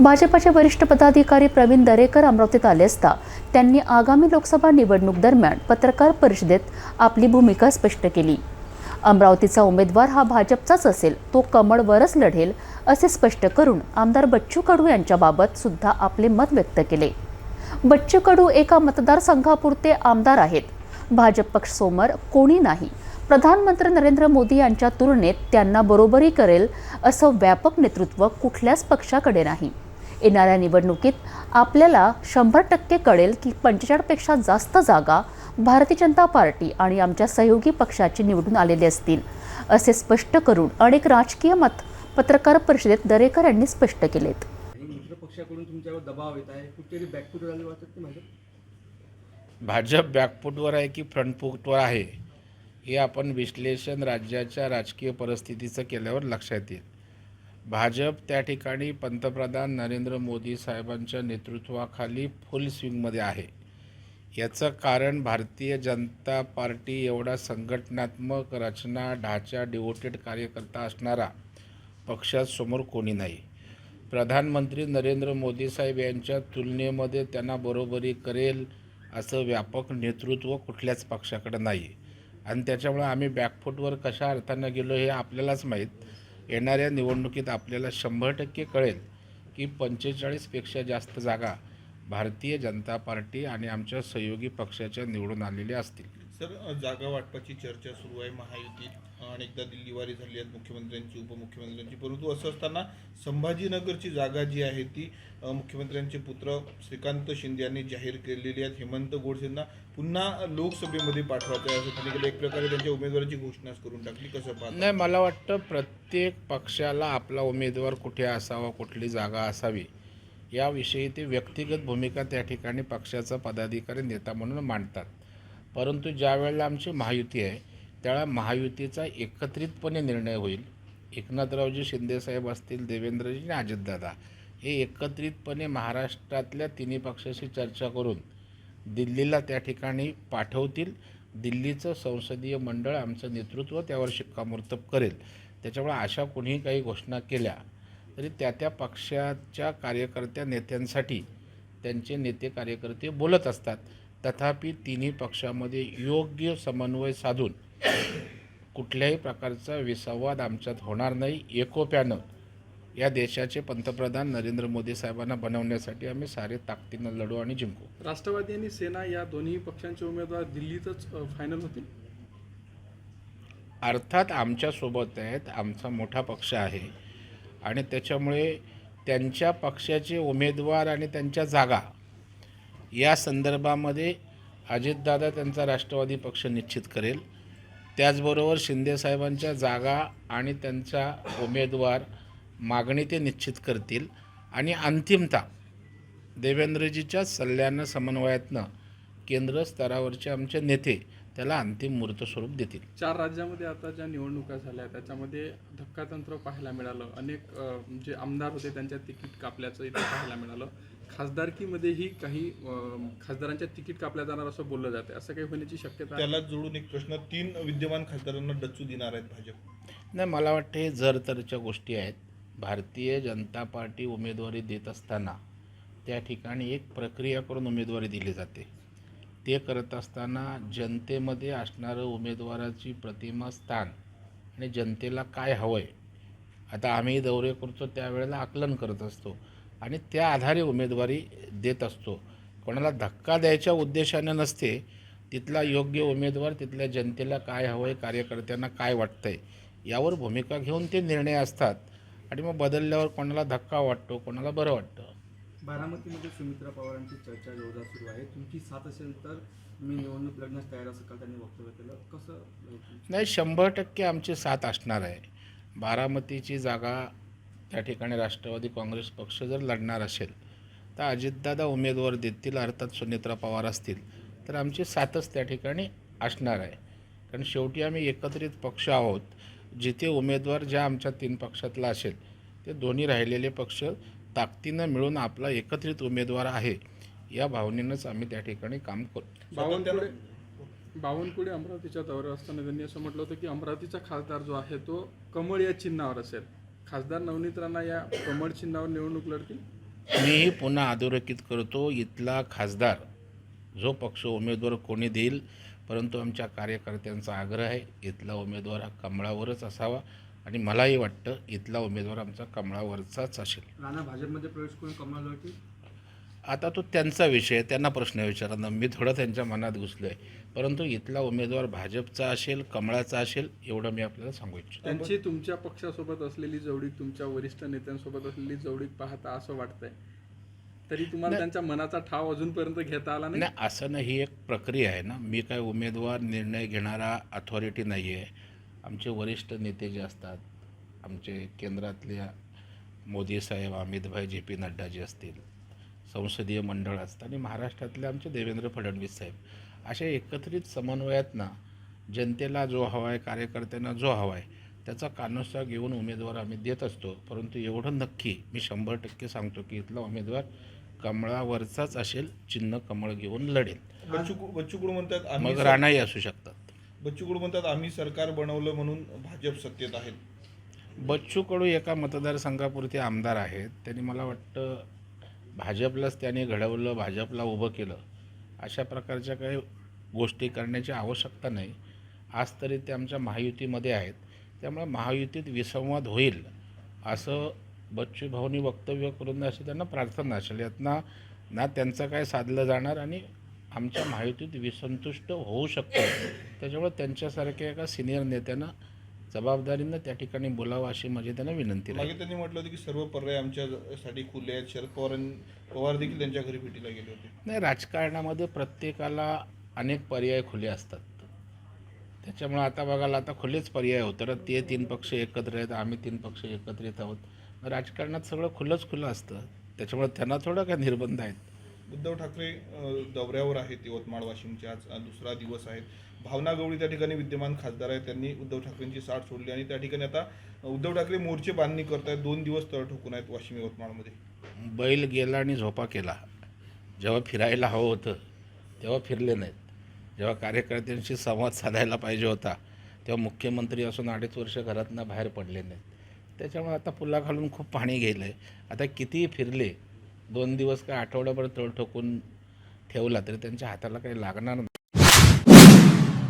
भाजपाचे वरिष्ठ पदाधिकारी प्रवीण दरेकर अमरावतीत आले असता त्यांनी आगामी लोकसभा निवडणूक दरम्यान पत्रकार परिषदेत आपली भूमिका स्पष्ट केली. अमरावतीचा उमेदवार हा भाजपचाच असेल तो कमळवरच लढेल असे स्पष्ट करून आमदार बच्चू कडू यांच्याबाबत सुद्धा आपले मत व्यक्त केले. बच्चू कडू एका मतदारसंघापुरते आमदार आहेत. भाजप पक्षसमोर कोणी नाही. प्रधानमंत्री नरेंद्र मोदी यांच्या तुलनेत त्यांना बरोबरी करेल असं व्यापक नेतृत्व कुठल्याच पक्षाकडे नाही. येणाऱ्या निवडणुकीत आपल्याला शंभर टक्के कळेल की पंचेचाळपेक्षा जास्त जागा भारतीय जनता पार्टी आणि आमच्या सहयोगी पक्षाचे निवडून आलेले असतील असे स्पष्ट करून अनेक राजकीय मत पत्रकार परिषदेत दरेकर यांनी स्पष्ट केलेत. आणि मित्र पक्षाकडून तुमच्यावर दबाव येत आहे कुठेतरी बॅकफूट झाले वाटत ते माझं भाजप बॅकफूटवर आहे की फ्रंटफूटवर आहे हे आपण विश्लेषण राज्याच्या राजकीय परिस्थितीचं केल्यावर लक्षात येईल. भाजप त्या ठिकाणी पंतप्रधान नरेंद्र मोदी साहेबांच्या नेतृत्वाखाली फुल स्विंगमध्ये आहे. याचं कारण भारतीय जनता पार्टी एवढा संघटनात्मक रचना ढाचा डिवोटेड कार्यकर्ता असणारा पक्षासमोर कोणी नाही. प्रधानमंत्री नरेंद्र मोदी साहेब यांच्या तुलनेमध्ये त्यांना बरोबरी करेल असं व्यापक नेतृत्व कुठल्याच पक्षाकडे नाही. आणि त्याच्यामुळे आम्ही बॅकफूटवर कशा अर्थानं गेलो हे आपल्यालाच माहीत. येणाऱ्या निवडणुकीत आपल्याला शंभर टक्के कळेल की पंचेचाळीसपेक्षा जास्त जागा भारतीय जनता पार्टी आणि आमच्या सहयोगी पक्षाच्या निवडून आलेल्या असतील. सर जागा वाटपाची चर्चा सुरू आहे महायुतीत. अनेकदा दिल्लीवारी झाली आहेत मुख्यमंत्र्यांची उपमुख्यमंत्र्यांची. परंतु असं असताना संभाजीनगरची जागा जी आहे ती मुख्यमंत्र्यांचे पुत्र श्रीकांत शिंदे यांनी जाहीर केलेली आहेत. हेमंत गोडसेंना पुन्हा लोकसभेमध्ये पाठवायचं आहे असं त्यांनी एक प्रकारे त्यांच्या उमेदवाराची घोषणाच करून टाकली. कसं पाहत? नाही मला वाटतं प्रत्येक पक्षाला आपला उमेदवार कुठे असावा कुठली जागा असावी याविषयी ते व्यक्तिगत भूमिका त्या ठिकाणी पक्षाचा पदाधिकारी नेता म्हणून मांडतात. परंतु ज्या वेळेला आमची महायुती आहे त्यावेळेला महायुतीचा एकत्रितपणे निर्णय होईल. एकनाथरावजी शिंदेसाहेब असतील देवेंद्रजी आणि अजितदादा हे एकत्रितपणे महाराष्ट्रातल्या तिन्ही पक्षाशी चर्चा करून दिल्लीला त्या ठिकाणी पाठवतील. दिल्लीचं संसदीय मंडळ आमचं नेतृत्व त्यावर शिक्कामोर्तब करेल. त्याच्यामुळे अशा कोणीही काही घोषणा केल्या तरी त्या त्या पक्षाच्या कार्यकर्त्या नेत्यांसाठी त्यांचे नेते कार्यकर्ते बोलत असतात. तथापि तिन्ही पक्षामध्ये योग्य समन्वय साधून कुठल्याही प्रकारचा विसंवाद आमच्यात होणार नाही. एकोप्यानं या देशाचे पंतप्रधान नरेंद्र मोदी साहेबांना बनवण्यासाठी आम्ही सारे ताकदीनं लढू आणि जिंकू. राष्ट्रवादी आणि सेना या दोन्ही पक्षांचे उमेदवार दिल्लीतच फायनल होतील? अर्थात आमच्यासोबत आहेत आमचा मोठा पक्ष आहे. आणि त्याच्यामुळे त्यांच्या पक्षाचे उमेदवार आणि त्यांच्या जागा या संदर्भामध्ये अजितदादा त्यांचा राष्ट्रवादी पक्ष निश्चित करेल. त्याचबरोबर शिंदेसाहेबांच्या जागा आणि त्यांचा उमेदवार मागणी ते निश्चित करतील. आणि अंतिमता देवेंद्रजीच्या सल्ल्यानं समन्वयातनं केंद्र स्तरावरचे आमचे नेते त्याला अंतिम मूर्त स्वरूप देतील. चार राज्यामध्ये आता ज्या निवडणुका झाल्या त्याच्यामध्ये धक्कातंत्र पाहायला मिळालं. अनेक जे आमदार होते त्यांच्या तिकीट कापल्याचं इथे पाहायला मिळालं. खासदारकीमध्येही काही खासदारांच्या तिकीट कापल्या जाणार असं बोललं जाते असं काही होण्याची शक्यता आहे? त्याला जोडून एक प्रश्न तीन विद्यमान खासदारांना डच्चू देणार आहेत भाजप. नाही मला वाटतं हे जर तरच्या गोष्टी आहेत. भारतीय जनता पार्टी उमेदवारी देत असताना त्या ठिकाणी एक प्रक्रिया करून उमेदवारी दिली जाते. ते करत असताना जनतेमध्ये असणारं उमेदवाराची प्रतिमा स्थान आणि जनतेला काय हवं आहे आता आम्ही दौरे करतो त्यावेळेला आकलन करत असतो. आणि त्या आधारे उमेदवारी देत असतो. कोणाला धक्का द्यायच्या उद्देशानं नसते तिथला योग्य उमेदवार तिथल्या जनतेला काय हवं आहे कार्यकर्त्यांना काय वाटतं आहे यावर भूमिका घेऊन ते निर्णय असतात. आणि मग बदलल्यावर कोणाला धक्का वाटतो कोणाला बरं वाटतं? बारामतीमध्ये सुमित्रा पवारांची चर्चा जोरदार सुरू आहे. तुमची साथ असेल तर मी निवडणूक लढण्यास तयार असं काल त्यांनी वक्तव्य केलं. कसं नाही शंभर टक्के आमची साथ असणार आहे. बारामतीची जागा त्या ठिकाणी राष्ट्रवादी काँग्रेस पक्ष जर लढणार असेल तर अजितदादा उमेदवार देतील अर्थात सुनेत्रा पवार असतील तर आमची साथच त्या ठिकाणी असणार आहे. कारण शेवटी आम्ही एकत्रित पक्ष आहोत. जिथे उमेदवार ज्या आमच्या तीन पक्षातला असेल ते दोन्ही राहिलेले पक्ष ताकदीनं मिळून आपला एकत्रित उमेदवार आहे या भावनेनंच आम्ही त्या ठिकाणी काम करू. बावनकुळे बावनकुळे अमरावतीच्या दौऱ्यावर असताना त्यांनी असं म्हटलं होतं की अमरावतीचा खासदार जो आहे तो कमळ या चिन्हावर असेल. खासदार नवनीत राणा या कमळ चिन्हावर निवडणूक लढतील? मीही पुन्हा अधोरेखित करतो इथला खासदार जो पक्ष उमेदवार कोणी देईल परंतु आमच्या कार्यकर्त्यांचा आग्रह आहे इथला उमेदवार हा कमळावरच असावा आणि मलाही वाटतं इथला उमेदवार आमचा कमळावरचाच असेल. राणा भाजपमध्ये प्रवेश करून कमळ आता तो त्यांचा विषय त्यांना प्रश्न विचारणं मी थोडं त्यांच्या मनात घुसलो आहे परंतु इथला उमेदवार भाजपचा असेल कमळाचा असेल एवढं मी आपल्याला सांगू इच्छितो. त्यांची तुमच्या पक्षासोबत असलेली जवळीक तुमच्या वरिष्ठ नेत्यांसोबत असलेली जवळीक पाहता असं वाटतंय? तरी तुम्हाला त्यांच्या मनाचा ठाव अजूनपर्यंत घेता आला नाही? असं नाही ही एक प्रक्रिया आहे ना. मी काय उमेदवार निर्णय घेणारा अथॉरिटी नाही आहे. आमचे वरिष्ठ नेते जे असतात आमचे केंद्रातल्या मोदी साहेब अमितभाई जे पी नड्डाजी असतील संसदीय मंडळ असतं. आणि महाराष्ट्रातले आमचे देवेंद्र फडणवीस साहेब अशा एकत्रित समन्वयात ना जनतेला जो हवा आहे कार्यकर्त्यांना जो हवा आहे त्याचा कानोसा घेऊन उमेदवार आम्ही देत असतो. परंतु एवढं नक्की मी शंभर टक्के सांगतो की इथला उमेदवार कमळावरचाच असेल चिन्ह कमळ घेऊन लढेल. बच्चू बच्चू कडू म्हणतात आम्ही मग राणाही असू शकतात. बच्चू कडू म्हणतात आम्ही सरकार बनवलं म्हणून भाजप सत्तेत आहेत बच्चू कडू एका मतदारसंघापुरते आमदार आहेत. त्यांनी मला वाटतं भाजपलाच त्याने घडवलं भाजपला उभं केलं अशा प्रकारच्या काही गोष्टी करण्याची आवश्यकता नाही. आज तरी ते आमच्या महायुतीमध्ये आहेत. त्यामुळे महायुतीत विसंवाद होईल असं बच्चू भाऊनी वक्तव्य करून अशी त्यांना प्रार्थना असेल. यातना ना त्यांचं काय साधलं जाणार आणि आमच्या महायुतीत विसंतुष्ट होऊ शकतं. त्याच्यामुळे त्यांच्यासारख्या एका सिनियर नेत्यानं जबाबदारीनं त्या ठिकाणी बोलावं अशी माझी त्यांना विनंती राहील. मागे त्यांनी म्हटलं होतं की सर्व पर्याय आमच्यासाठी खुले आहेत. शरद पवार पवार देखील त्यांच्या घरी भेटीला गेले होते. नाही राजकारणामध्ये प्रत्येकाला अनेक पर्याय खुले असतात. त्याच्यामुळे आता बघायला आता खुलेच पर्याय होतं. तर ते तीन पक्ष एकत्र आहेत आम्ही तीन पक्ष एकत्रित आहोत. राजकारणात सगळं खुलंच खुलं असतं. त्याच्यामुळे त्यांना थोडं काय निर्बंध आहेत. उद्धव ठाकरे दौऱ्यावर आहेत यवतमाळ वाशिमचे. आज दुसरा दिवस आहे. भावना गवळी त्या ठिकाणी विद्यमान खासदार आहेत. त्यांनी उद्धव ठाकरेंची साथ सोडली आणि त्या ठिकाणी आता उद्धव ठाकरे मोर्चे बांधणी करत आहेत दोन दिवस तळ ठोकून आहेत वाशिम यवतमाळमध्ये. बैल गेला आणि झोपा केला. जेव्हा फिरायला हवं होतं तेव्हा फिरले नाहीत. जेव्हा कार्यकर्त्यांशी संवाद साधायला पाहिजे होता तेव्हा मुख्यमंत्री असून अडीच वर्ष घरातनं बाहेर पडले नाहीत. त्याच्यामुळे आता पुला घालून खूप पाणी गेलं आहे आता कितीही फिरले दोन दिवस काय आठवड्याभर तळ ठोकून ठेवला तरी त्यांच्या हाताला काही लागणार नाही.